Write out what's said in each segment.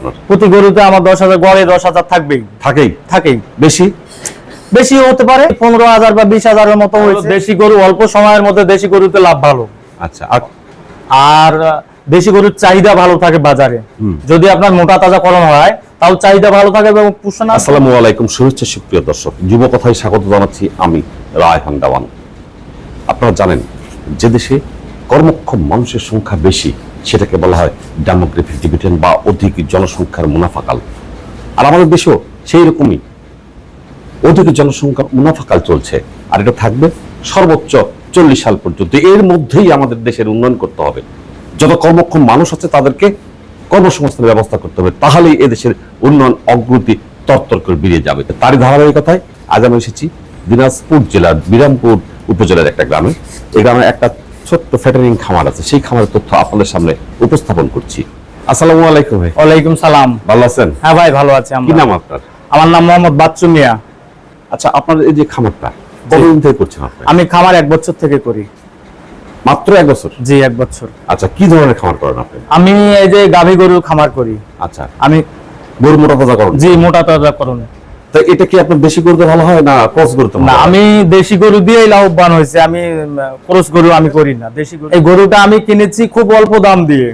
আপনার? প্রতি গরুতে আমার দশ হাজার গড়ে দশ হাজার থাকবেই। থাকেই? থাকেই। বেশি? বেশি হতে পারে পনেরো হাজার বা বিশ হাজারের মতো দেশি গরু অল্প সময়ের মধ্যে দেশি গরুতে লাভ ভালো। আচ্ছা আর দেশি গরুর চাহিদা ভালো থাকে বাজারে। যদি আপনার মোটা তাজা করণ হয় তাও চাহিদা ভালো থাকে এবং পুষণ আসসালামু আলাইকুম শুভেচ্ছা সুপ্রিয় দর্শক। যুব কথায় স্বাগত জানাচ্ছি আমি রায়হান দেওয়ান। আপনারা জানেন যে দেশে কর্মক্ষম মানুষের সংখ্যা বেশি সেটাকে বলা হয় ডেমোগ্রাফিক ডিভিডেন্ড বা অধিক জনসংখ্যার মুনাফাকাল আর আমাদের দেশেও সেই রকমই। অধিক জনসংখ্যার মুনাফাকাল চলছে। আর এটা থাকবে সর্বোচ্চ চল্লিশ সাল পর্যন্ত। এর মধ্যেই আমাদের দেশের উন্নয়ন করতে হবে। যত কর্মক্ষম মানুষ আছে তাদেরকে কর্মসংস্থানের ব্যবস্থা করতে হবে। তাহলেই এদেশের উন্নয়ন অগ্রগতি তরতর করে বেরিয়ে যাবে। তারই ধারাবাহিকতায় আজ আমি এসেছি দিনাজপুর জেলার বিরামপুর উপজেলার একটা গ্রামে। এই গ্রামে একটা ছোট্ট ফ্যাটারিং খামার আছে সেই খামারের তথ্য আপনাদের সামনে উপস্থাপন করছি। আসসালামু আলাইকুম ভাই। ওয়ালাইকুম সালাম। ভালো আছেন? হ্যাঁ ভাই ভালো আছে কি নাম আপনার? আমার নাম মোহাম্মদ বাচ্চু মিয়া। আচ্ছা আপনার এই যে খামারটা কতদিন থেকে করছেন আপনি? আমি খামার এক বছর থেকে করি। মাত্র এক বছর? জি এক বছর। আচ্ছা কি ধরনের খামার করেন আপনি? আমি এই যে গাভী গরুর খামার করি। আচ্ছা। আমি গরু মোটা তাজা করেন। জি মোটা তাজা করণ তো এটা কি আপনার দেশি গরুতে ভালো হয় না ক্রস গরুতে না আমি দেশি গরু দিয়েই লাভবান হয়েছে। আমি ক্রস গরু আমি করি না। দেশি গরু এই গরুটা আমি কিনেছি খুব অল্প দাম দিয়ে।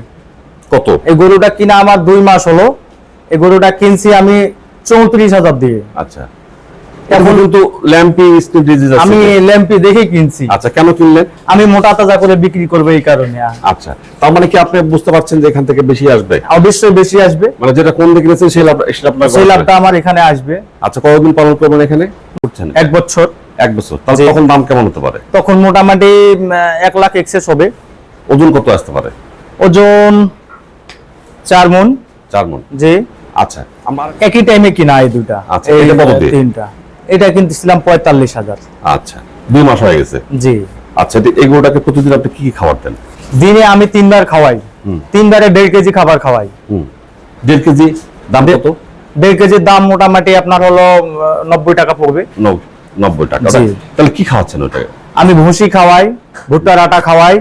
কত? এই গরুটা কিনা আমার দুই মাস হলো। এই গরুটা কিনছি আমি চৌত্রিশ হাজার দিয়ে। আচ্ছা। এখন কিন্তু ল্যাম্পি স্টিল ডিজিজ আছে। আমি ল্যাম্পি দেখে কিনছি। আচ্ছা কেন কিনলেন? আমি মোটা তাজা করে বিক্রি করব এই কারণে আচ্ছা তার মানে কি আপনি বুঝতে পারছেন যে এখান থেকে বেশি আসবে? অবশ্যই বেশি আসবে। মানে যেটা কোন দিকে কিনেছেন সেই লাভ সেটা আপনার সেই লাভটা আমার এখানে আসবে। আচ্ছা কতদিন পালন করবেন এখানে? করছেন এক বছর। এক বছর। তাহলে জি। তখন দাম কেমন হতে পারে? তখন মোটামুটি এক লাখ এক্সেস হবে। ওজন কত আসতে পারে? ওজন চার মন। চার মন। যে আচ্ছা। আমার একই টাইমে কিনা এই দুটা আচ্ছা, এই এটা কত তিনটা। এটা কিনতেছিলাম পঁয়তাল্লিশ হাজার। আচ্ছা দুই মাস হয়ে গেছে। জি। আচ্ছা এই গরুটাকে প্রতিদিন আপনি কি কি খাবার দেন? দিনে আমি তিনবার খাওয়াই। তিনবারে দেড় কেজি খাবার খাওয়াই। দেড় কেজি দাম কত? দেড় কেজির দাম মোটামুটি আপনার হলো নব্বই টাকা পড়বে। নব্বই টাকা তাহলে কি খাওয়াচ্ছেন ওটাকে? আমি ভুসি খাওয়াই ভুট্টার আটা খাওয়াই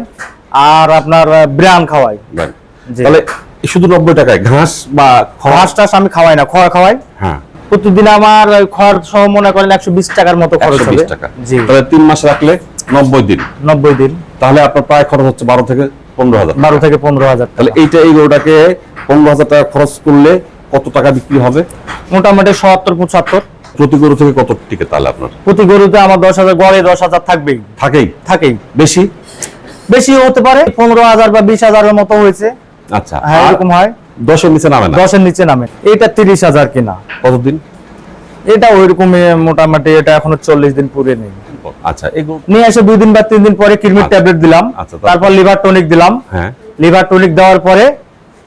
আর আপনার ব্রান খাওয়াই। তাহলে শুধু নব্বই টাকায় ঘাস বা ঘাস টাস আমি খাওয়াই না খড় খাওয়াই। হ্যাঁ। প্রতিদিন আমার খড় সহ মনে করেন একশো বিশ টাকার মতো খরচ হবে। টাকা। জি। তাহলে তিন মাস রাখলে নব্বই দিন। নব্বই দিন। তাহলে আপনার প্রায় খরচ হচ্ছে বারো থেকে পনেরো হাজার বারো থেকে পনেরো হাজার তাহলে এইটা এই গরুটাকে পনেরো হাজার টাকা খরচ করলে কত টাকা বিক্রি হবে? মোটামুটি সত্তর পঁচাত্তর। প্রতি গরু থেকে কত টিকে তাহলে আপনার? প্রতি গরুতে আমার দশ হাজার গড়ে দশ হাজার থাকবেই। থাকেই? থাকেই। বেশি? বেশি হতে পারে পনেরো হাজার বা বিশ হাজারের মতো হয়েছে। আচ্ছা হ্যাঁ এরকম হয়। দশের নিচে নামে না? দশের নিচে নামে। এটা তিরিশ হাজার কিনা। কতদিন? এটা ওইরকমই মোটামুটি এটা এখনও চল্লিশ দিন পুরে নেই। আচ্ছা নিয়ে এসে দুই দিন বা তিন দিন পরে কিডনির আচ্ছা। ট্যাবলেট দিলাম। আচ্ছা, তারপর? লিভার টনিক দিলাম। হ্যাঁ। লিভার টনিক দেওয়ার পরে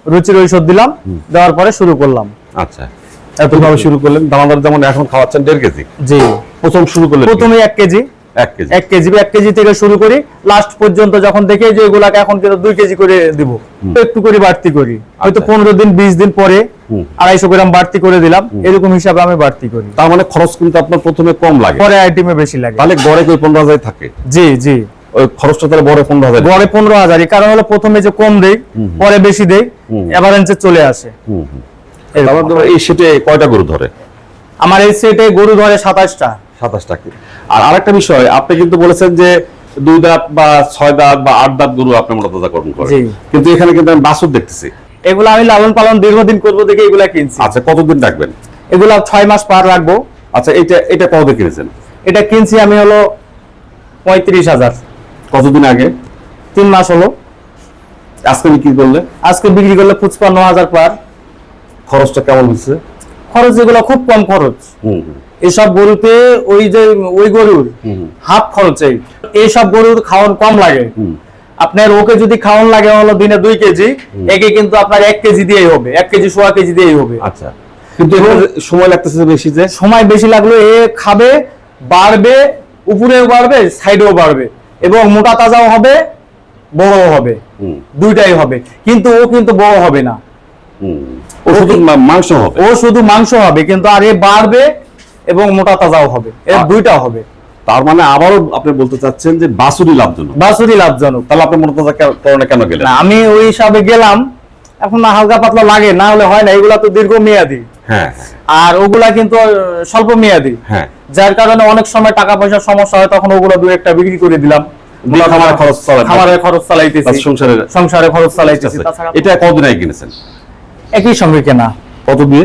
রুচির ঔষধ দিলাম। দেওয়ার পরে শুরু করলাম। আচ্ছা। এতভাবে শুরু করলেন? দানাদার যেমন এখন খাওয়াচ্ছেন দেড় কেজি? জি। প্রথম শুরু করলেন? প্রথমে এক কেজি। এক কেজি। এক কেজি থেকে শুরু করি। লাস্ট পর্যন্ত যখন দেখি যে এগুলাকে এখন কিন্তু দুই কেজি করে দিব। একটু করে বাড়তি করি। হয়তো আচ্ছা। পনেরো দিন বিশ দিন পরে আড়াইশো গ্রাম বাড়তি করে দিলাম। এরকম হিসাবে আমি বাড়তি করি। তার মানে খরচ কিন্তু আপনার প্রথমে কম লাগে। পরে আইটেমে বেশি লাগে। তাহলে গড়ে ওই পনেরো হাজার থাকে? জি জি। ওই খরচটা তাহলে পনেরো হাজার গড়ে পনেরো হাজারই। কারণ হলো প্রথমে যে কম দেই পরে বেশি দেই। এভারেন্সে চলে আসে। এই সেটে কয়টা গরু ধরে? আমার এই সেটে গরু ধরে সাতাশটা। সাতাশটা কি আর আরেকটা বিষয় আপনি কিন্তু বলেছেন যে দুই দাঁত বা ছয় দাঁত বা আট দাঁত গরু আপনি তাজাকরণ করেন। কিন্তু এখানে কিন্তু আমি বাছুর দেখতেছি। এগুলো আমি লালন পালন দীর্ঘদিন করব দেখে এগুলা কিনছি। আচ্ছা কতদিন রাখবেন? এগুলা ছয় মাস পার রাখব। আচ্ছা এটা এটা কতদিন কিনেছেন? এটা কিনছি আমি হলো পঁয়ত্রিশ হাজার। কতদিন আগে? তিন মাস হলো। আজকে বিক্রি করলে? আজকে বিক্রি করলে পঁচপান্ন হাজার পার। খরচটা কেমন হচ্ছে? খরচ এগুলো খুব কম খরচ। হুম হুম, এইসব গরুতে ওই যে ওই গরুর হাফ খরচে এইসব গরুর খাওয়ান কম লাগে। আপনার ওকে যদি খাওয়ান লাগে হলো দিনে দুই কেজি একে কিন্তু আপনার এক কেজি দিয়েই হবে। এক কেজি সোয়া কেজি দিয়েই হবে। আচ্ছা। কিন্তু সময় লাগতেছে বেশি যে? সময় বেশি লাগল এ খাবে বাড়বে উপরেও বাড়বে সাইডেও বাড়বে। এবং মোটা তাজাও হবে বড়ও হবে। হুম। দুইটাই হবে। কিন্তু ও কিন্তু বড় হবে না। হুম। ও শুধু মাংস হবে। ও শুধু মাংস হবে কিন্তু আর এ বাড়বে এবং মোটা তাজাও হবে। এর দুইটা হবে। তার মানে আবারও আপনি বলতে চাচ্ছেন যে বাছুরি লাভজনক। বাছুরি লাভজনক। তাহলে আপনি মোটা তাজা করণে কেন গেলেন? না আমি ওই হিসাবে গেলাম এখন না হালকা পাতলা লাগে না হলে হয় না এগুলা তো দীর্ঘ মেয়াদি হ্যাঁ। আর ওগুলা কিন্তু স্বল্প মেয়াদি হ্যাঁ। যার কারণে অনেক সময় টাকা পয়সার সমস্যা হয় তখন ওগুলো দু একটা বিক্রি করে দিলাম। দিয়ে খামারে খরচ চালান। খামারের খরচ তার চালাইতেছি। সংসারের সংসারে খরচ ঠিক চালাইতেছি এটা কতদিন আগে কিনেছেন? একই সঙ্গে কেনা। কত দিয়ে?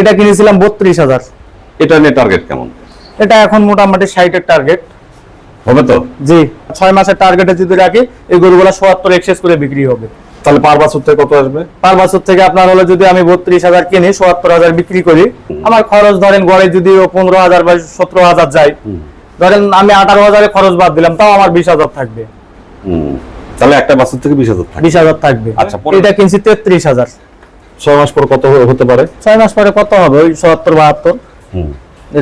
এটা কিনেছিলাম বত্রিশ হাজার। এটা নিয়ে টার্গেট কেমন? এটা এখন মোটামুটি ষাটের টার্গেট হবে তো? জি। ছয় মাসের টার্গেটে যদি রাখি এই গরুগুলো সোয়াত্তর এক্সেস করে বিক্রি হবে। তাহলে পার বছর থেকে কত আসবে? পার বছর থেকে আপনার হলো যদি আমি বত্রিশ হাজার কিনি সোয়াত্তর হাজার বিক্রি করি আমার খরচ ধরেন গড়ে যদি পনেরো হাজার বা সতেরো হাজার যায় ধরেন আমি আঠারো হাজারে খরচ বাদ দিলাম তাও আমার বিশ হাজার থাকবে। হুম। তাহলে একটা বছর থেকে বিশ হাজার বিশ হাজার থাকবে। আচ্ছা, এটা কিনছি তেত্রিশ হাজার। ছয় মাস পর কত হতে পারে? ছয় মাস পরে কত হবে? ওই সত্তর বাহাত্তর।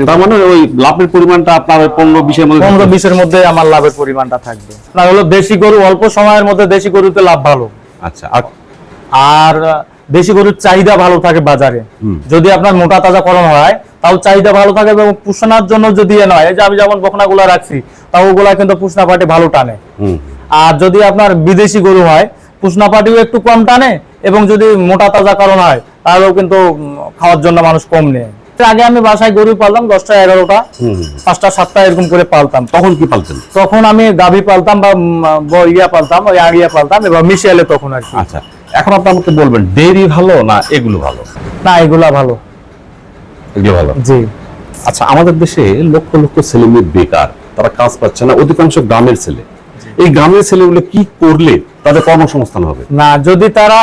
তার মানে ওই লাভের পরিমাণটা আপনার পনেরো বিশের মধ্যে পনেরো বিশের মধ্যে আমার লাভের পরিমাণটা থাকবে। আপনার হলো দেশি গরু অল্প সময়ের মধ্যে দেশি গরুতে লাভ ভালো। আচ্ছা আর দেশি গরুর চাহিদা ভালো থাকে বাজারে। যদি আপনার মোটা তাজা করণ হয় তাও চাহিদা ভালো থাকে এবং পুষনার জন্য যদি এ নয় যে আমি যেমন বকনাগুলা রাখছি তাও ওগুলা কিন্তু পুষনা পাটি ভালো টানে। আর যদি আপনার বিদেশি গরু হয় পুষনা পাটিও একটু কম টানে এবং যদি মোটা তাজা কারণ হয় তাহলেও কিন্তু খাওয়ার জন্য মানুষ কম নেয়। আগে আমি বাসায় গরু পালতাম দশটা এগারোটা পাঁচটা সাতটা এরকম করে পালতাম। তখন কি পালতেন? তখন আমি গাভী পালতাম বা ইয়া পালতাম ওই আগিয়া পালতাম এবং মিশিয়ালে তখন আর কি। আচ্ছা এখন আপনি আমাকে বলবেন ডেইরি ভালো না এগুলো ভালো? না এগুলা ভালো। এগুলো ভালো? জি। আচ্ছা আমাদের দেশে লক্ষ লক্ষ ছেলে মেয়ে বেকার তারা কাজ পাচ্ছে না অধিকাংশ গ্রামের ছেলে। এই গ্রামের ছেলেগুলো কি করলে তাদের কর্মসংস্থান হবে? না যদি তারা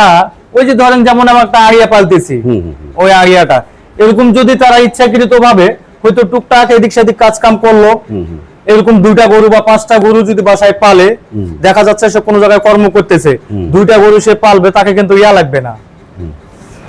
ওই যে ধরেন যেমন আমার একটা আড়িয়া পালতেছি। ওই আড়িয়াটা এরকম যদি তারা ইচ্ছাকৃত ভাবে হয়তো টুকটাক এদিক সেদিক কাজ কাম করল। এরকম দুইটা গরু বা পাঁচটা গরু যদি বাসায় পালে দেখা যাচ্ছে সে কোনো জায়গায় কর্ম করতেছে দুইটা গরু সে পালবে তাকে কিন্তু ইয়া লাগবে না।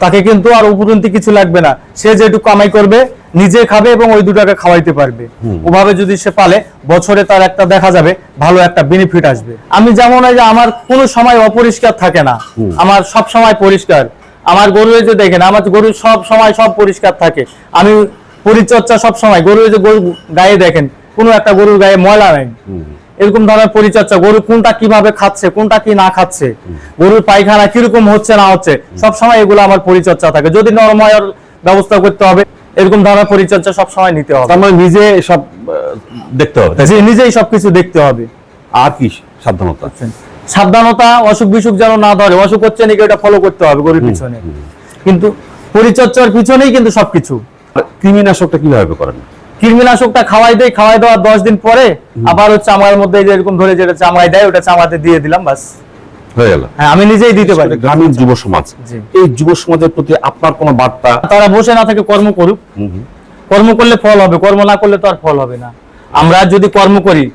তাকে কিন্তু আর উপরন্তি কিছু লাগবে না। সে যেটুকু কামাই করবে নিজে খাবে এবং ওই দুটাকে খাওয়াইতে পারবে। ওভাবে যদি সে পালে বছরে তার একটা দেখা যাবে ভালো একটা বেনিফিট আসবে। আমি যেমন যে আমার কোনো সময় অপরিষ্কার থাকে না। আমার সব সময় পরিষ্কার। আমার গরু এই যে দেখেন আমার গরু সব সময় সব পরিষ্কার থাকে। আমি পরিচর্যা সব সময় গরু যে গরু গায়ে দেখেন কোনো একটা গরুর গায়ে ময়লা নাই। এরকম ধরনের পরিচর্যা গরু কোনটা কীভাবে খাচ্ছে কোনটা কি না খাচ্ছে গরুর পায়খানা কীরকম হচ্ছে না হচ্ছে সব সময় এগুলো আমার পরিচর্যা থাকে। যদি নরময়ের ব্যবস্থা করতে হবে এরকম ধরনের পরিচর্যা সব সময় নিতে হবে। তার মানে নিজে সব দেখতে হবে নিজেই সবকিছু দেখতে হবে। আর কি সাবধানতা? সাবধানতা অসুখ বিসুখ যেন না ধরে অসুখ হচ্ছে নাকি ওটা ফলো করতে হবে গরুর পিছনে। কিন্তু পরিচর্যার পিছনেই কিন্তু সবকিছু। কৃমিনাশকটা কীভাবে করেন? কৃমিনাশকটা খাওয়াই দেয় খাওয়াই দেওয়ার দশ দিন পরে আবার হচ্ছে আমার মধ্যে এই যে এরকম ধরে যেটা চামড়ায় দেয় ওটা চামড়াতে দিয়ে দিলাম বাস। হয়ে গেল। হ্যাঁ আমি নিজেই দিতে পারি। গ্রামীণ যুব সমাজ এই যুব সমাজের প্রতি আপনার কোনো বার্তা? তারা বসে না থেকে কর্ম করুক। কর্ম করলে ফল হবে কর্ম না করলে তো আর ফল হবে না। আমরা যদি কর্ম করি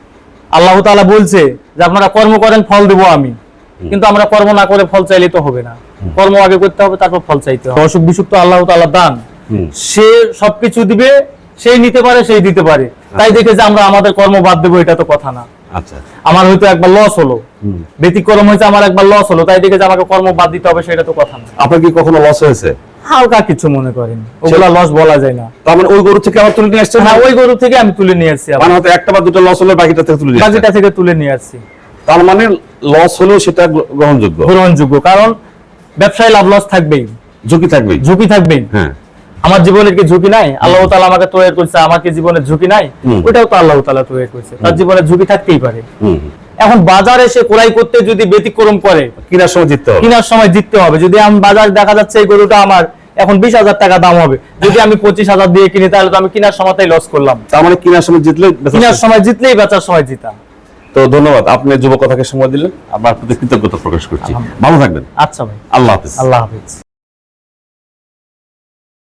আল্লাহ তাআলা বলছে যে আপনারা কর্ম করেন ফল দেবো আমি। কিন্তু আমরা কর্ম না করে ফল চাইলে তো হবে না। কর্ম আগে করতে হবে তারপর ফল চাইতে হবে। অসুখ বিসুখ তো আল্লাহ তাআলা দান। সে সবকিছু দিবে সেই নিতে পারে সেই দিতে পারে। তাই দেখে যে আমরা আমাদের কর্ম বাদ দেবো এটা তো কথা না। আচ্ছা। আমার হয়তো একবার লস হলো। ব্যতিক্রম হয়েছে আমার একবার লস হলো। তাই দেখে যে আমাকে কর্ম বাদ দিতে হবে সেটা তো কথা না। আপনার কি কখনো লস হয়েছে? হালকা কিছু মনে করেন। ওগুলা লস বলা যায় না। তার মানে ওই গরু থেকে আবার তুলে নিয়ে আসছেন? হ্যাঁ ওই গরু থেকে আমি তুলে নিয়ে আসছি মানে হয়তো একটা বা দুটো লস হলে বাকিটা থেকে তুলে। বাকিটা থেকে তুলে নিয়ে আসছি। তার মানে লস হলেও সেটা গ্র- গ্রহণযোগ্য। গ্রহণযোগ্য কারণ ব্যবসায় লাভ লস থাকবেই। ঝুঁকি থাকবে ঝুঁকি থাকবেই। হ্যাঁ। আমার জীবনের কি ঝুঁকি নাই? আল্লাহ তালা আমাকে তৈরি করছে আমাকে জীবনের ঝুঁকি নাই? ওটাও তো আল্লাহ তালা তৈরি করছে। তার জীবনে ঝুঁকি থাকতেই পারে। এখন বাজারে এসে ক্রয় করতে যদি ব্যতিক্রম করে কিনার সময় জিততে হবে। কিনার সময় জিততে হবে। যদি আমি বাজার দেখা যাচ্ছে এই গরুটা আমার এখন বিশ হাজার টাকা দাম হবে। যদি আমি পঁচিশ হাজার দিয়ে কিনি তাহলে তো আমি কেনার সময়টাই লস করলাম। তার মানে কিনার সময় জিতলে কেনার সময় জিতলেই বেচার সময় জিতা। তো ধন্যবাদ। আপনি যুব কথাকে সময় দিলেন আমার প্রতি কৃতজ্ঞতা প্রকাশ করছি। ভালো থাকবেন। আচ্ছা ভাই। আল্লাহ হাফিজ। আল্লাহ হাফিজ।